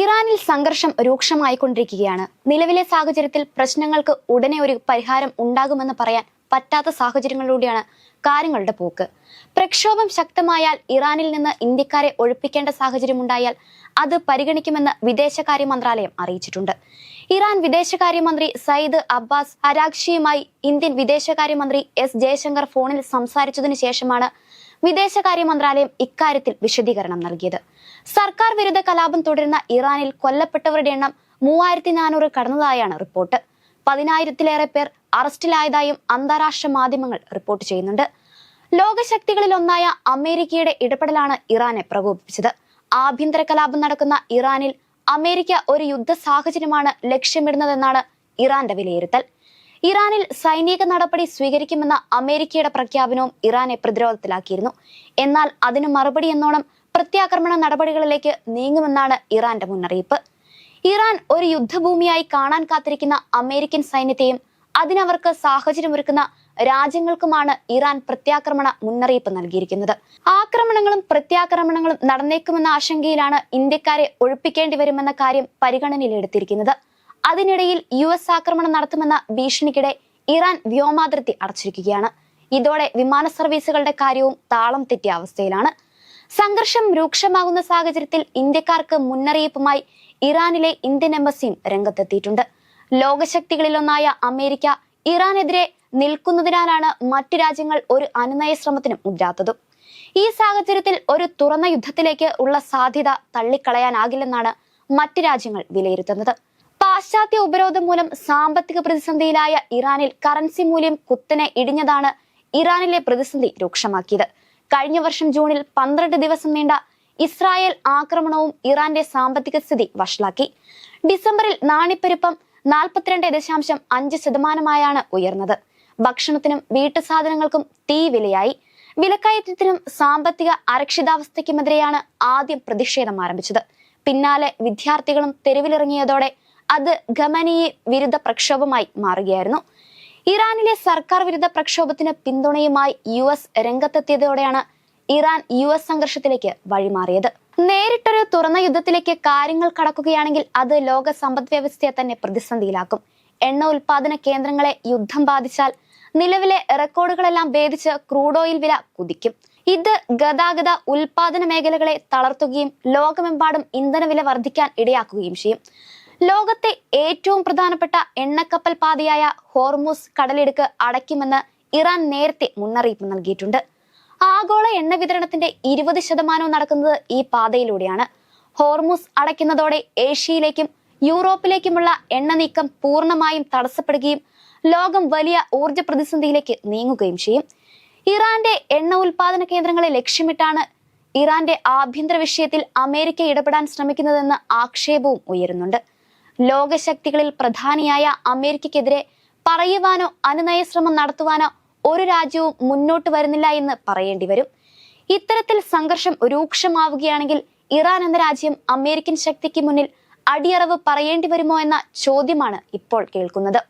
ഇറാനിൽ സംഘർഷം രൂക്ഷമായിക്കൊണ്ടിരിക്കുകയാണ്. നിലവിലെ സാഹചര്യത്തിൽ പ്രശ്നങ്ങൾക്ക് ഉടനെ ഒരു പരിഹാരം ഉണ്ടാകുമെന്ന് പറയാൻ പറ്റാത്ത സാഹചര്യങ്ങളിലൂടെയാണ് കാര്യങ്ങളുടെ പോക്ക്. പ്രക്ഷോഭം ശക്തമായാൽ ഇറാനിൽ നിന്ന് ഇന്ത്യക്കാരെ ഒഴിപ്പിക്കേണ്ട സാഹചര്യമുണ്ടായാൽ അത് പരിഗണിക്കുമെന്ന് വിദേശകാര്യ മന്ത്രാലയം അറിയിച്ചിട്ടുണ്ട്. ഇറാൻ വിദേശകാര്യമന്ത്രി സയ്യിദ് അബ്ബാസ് അരാഗ്ഷിയുമായി ഇന്ത്യൻ വിദേശകാര്യമന്ത്രി എസ് ജയശങ്കർ ഫോണിൽ സംസാരിച്ചതിനു ശേഷമാണ് വിദേശകാര്യ മന്ത്രാലയം ഇക്കാര്യത്തിൽ വിശദീകരണം നൽകിയത്. സർക്കാർ വിരുദ്ധ കലാപം തുടരുന്ന ഇറാനിൽ കൊല്ലപ്പെട്ടവരുടെ എണ്ണം മൂവായിരത്തി നാനൂറ് കടന്നതായാണ് റിപ്പോർട്ട്. പതിനായിരത്തിലേറെ പേർ അറസ്റ്റിലായതായും അന്താരാഷ്ട്ര മാധ്യമങ്ങൾ റിപ്പോർട്ട് ചെയ്യുന്നുണ്ട്. ലോകശക്തികളിൽ ഒന്നായ അമേരിക്കയുടെ ഇടപെടലാണ് ഇറാനെ പ്രകോപിപ്പിച്ചത്. ആഭ്യന്തര കലാപം നടക്കുന്ന ഇറാനിൽ അമേരിക്ക ഒരു യുദ്ധ സാഹചര്യമാണ് ലക്ഷ്യമിടുന്നതെന്നാണ് ഇറാന്റെ വിലയിരുത്തൽ. ഇറാനിൽ സൈനിക നടപടി സ്വീകരിക്കുമെന്ന അമേരിക്കയുടെ പ്രഖ്യാപനവും ഇറാനെ പ്രതിരോധത്തിലാക്കിയിരുന്നു. എന്നാൽ അതിന് മറുപടി എന്നോണം പ്രത്യാക്രമണ നടപടികളിലേക്ക് നീങ്ങുമെന്നാണ് ഇറാന്റെ മുന്നറിയിപ്പ്. ഇറാൻ ഒരു യുദ്ധഭൂമിയായി കാണാൻ കാത്തിരിക്കുന്ന അമേരിക്കൻ സൈന്യത്തെയും അതിനവർക്ക് സാഹചര്യമൊരുക്കുന്ന രാജ്യങ്ങൾക്കുമാണ് ഇറാൻ പ്രത്യാക്രമണ മുന്നറിയിപ്പ് നൽകിയിരിക്കുന്നത്. ആക്രമണങ്ങളും പ്രത്യാക്രമണങ്ങളും നടന്നേക്കുമെന്ന ആശങ്കയിലാണ് ഇന്ത്യക്കാരെ ഒഴിപ്പിക്കേണ്ടി വരുമെന്ന കാര്യം പരിഗണനയിലെടുത്തിരിക്കുന്നത്. അതിനിടയിൽ യു എസ് ആക്രമണം നടത്തുമെന്ന ഭീഷണിക്കിടെ ഇറാൻ വ്യോമാതിർത്തി അടച്ചിരിക്കുകയാണ്. ഇതോടെ വിമാന സർവീസുകളുടെ കാര്യവും താളം തെറ്റിയ അവസ്ഥയിലാണ്. സംഘർഷം രൂക്ഷമാകുന്ന സാഹചര്യത്തിൽ ഇന്ത്യക്കാർക്ക് മുന്നറിയിപ്പുമായി ഇറാനിലെ ഇന്ത്യൻ എംബസിയും രംഗത്തെത്തിയിട്ടുണ്ട്. ലോകശക്തികളിലൊന്നായ അമേരിക്ക ഇറാനെതിരെ നിൽക്കുന്നതിനാലാണ് മറ്റു രാജ്യങ്ങൾ ഒരു അനുനയ ശ്രമത്തിനും മുതിരാത്തതും. ഈ സാഹചര്യത്തിൽ ഒരു തുറന്ന യുദ്ധത്തിലേക്ക് ഉള്ള സാധ്യത തള്ളിക്കളയാനാകില്ലെന്നാണ് മറ്റു രാജ്യങ്ങൾ വിലയിരുത്തുന്നത്. പാശ്ചാത്യ ഉപരോധം മൂലം സാമ്പത്തിക പ്രതിസന്ധിയിലായ ഇറാനിൽ കറൻസി മൂല്യം കുത്തനെ ഇടിഞ്ഞതാണ് ഇറാനിലെ പ്രതിസന്ധി രൂക്ഷമാക്കിയത്. കഴിഞ്ഞ വർഷം ജൂണിൽ പന്ത്രണ്ട് ദിവസം നീണ്ട ഇസ്രായേൽ ആക്രമണവും ഇറാന്റെ സാമ്പത്തിക സ്ഥിതി വഷളാക്കി. ഡിസംബറിൽ നാണിപ്പെരുപ്പം നാൽപ്പത്തിരണ്ട് ദശാംശം അഞ്ച് ശതമാനമായാണ് ഉയർന്നത്. ഭക്ഷണത്തിനും വീട്ടുസാധനങ്ങൾക്കും തീ വിലയായി. വിലക്കയറ്റത്തിനും സാമ്പത്തിക അരക്ഷിതാവസ്ഥയ്ക്കുമെതിരെയാണ് ആദ്യം പ്രതിഷേധം ആരംഭിച്ചത്. പിന്നാലെ വിദ്യാർത്ഥികളും തെരുവിലിറങ്ങിയതോടെ അത് ഖമനിയെ വിരുദ്ധ പ്രക്ഷോഭമായി മാറുകയായിരുന്നു. ഇറാനിലെ സർക്കാർ വിരുദ്ധ പ്രക്ഷോഭത്തിന് പിന്തുണയുമായി യു എസ് രംഗത്തെത്തിയതോടെയാണ് ഇറാൻ യു എസ് സംഘർഷത്തിലേക്ക് വഴിമാറിയത്. നേരിട്ടൊരു തുറന്ന യുദ്ധത്തിലേക്ക് കാര്യങ്ങൾ കടക്കുകയാണെങ്കിൽ അത് ലോക സമ്പദ് വ്യവസ്ഥയെ തന്നെ പ്രതിസന്ധിയിലാക്കും. എണ്ണ ഉൽപാദന കേന്ദ്രങ്ങളെ യുദ്ധം ബാധിച്ചാൽ നിലവിലെ റെക്കോർഡുകളെല്ലാം ഭേദിച്ച് ക്രൂഡ് ഓയിൽ വില കുതിക്കും. ഇത് ഗതാഗത ഉൽപാദന മേഖലകളെ തളർത്തുകയും ലോകമെമ്പാടും ഇന്ധനവില വർദ്ധിക്കാൻ ഇടയാക്കുകയും ചെയ്യും. ലോകത്തെ ഏറ്റവും പ്രധാനപ്പെട്ട എണ്ണക്കപ്പൽ പാതയായ ഹോർമൂസ് കടലിടുക്ക് അടയ്ക്കുമെന്ന് ഇറാൻ നേരത്തെ മുന്നറിയിപ്പ് നൽകിയിട്ടുണ്ട്. ആഗോള എണ്ണ വിതരണത്തിന്റെ ഇരുപത് ശതമാനവും നടക്കുന്നത് ഈ പാതയിലൂടെയാണ്. ഹോർമൂസ് അടയ്ക്കുന്നതോടെ ഏഷ്യയിലേക്കും യൂറോപ്പിലേക്കുമുള്ള എണ്ണ നീക്കം പൂർണമായും തടസ്സപ്പെടുകയും ലോകം വലിയ ഊർജ പ്രതിസന്ധിയിലേക്ക് നീങ്ങുകയും ചെയ്യും. ഇറാന്റെ എണ്ണ ഉൽപാദന കേന്ദ്രങ്ങളെ ലക്ഷ്യമിട്ടാണ് ഇറാന്റെ ആഭ്യന്തര വിഷയത്തിൽ അമേരിക്ക ഇടപെടാൻ ശ്രമിക്കുന്നതെന്ന് ആക്ഷേപവും ഉയരുന്നുണ്ട്. ലോകശക്തികളിൽ പ്രധാനിയായ അമേരിക്കക്കെതിരെ പറയുവാനോ അനുനയ ശ്രമം നടത്തുവാനോ ഒരു രാജ്യവും മുന്നോട്ട് വരുന്നില്ല എന്ന് പറയേണ്ടി വരും. ഇത്തരത്തിൽ സംഘർഷം രൂക്ഷമാവുകയാണെങ്കിൽ ഇറാൻ എന്ന രാജ്യം അമേരിക്കൻ ശക്തിക്ക് മുന്നിൽ അടിയറവ് പറയേണ്ടി വരുമോ എന്ന ചോദ്യമാണ് ഇപ്പോൾ കേൾക്കുന്നത്.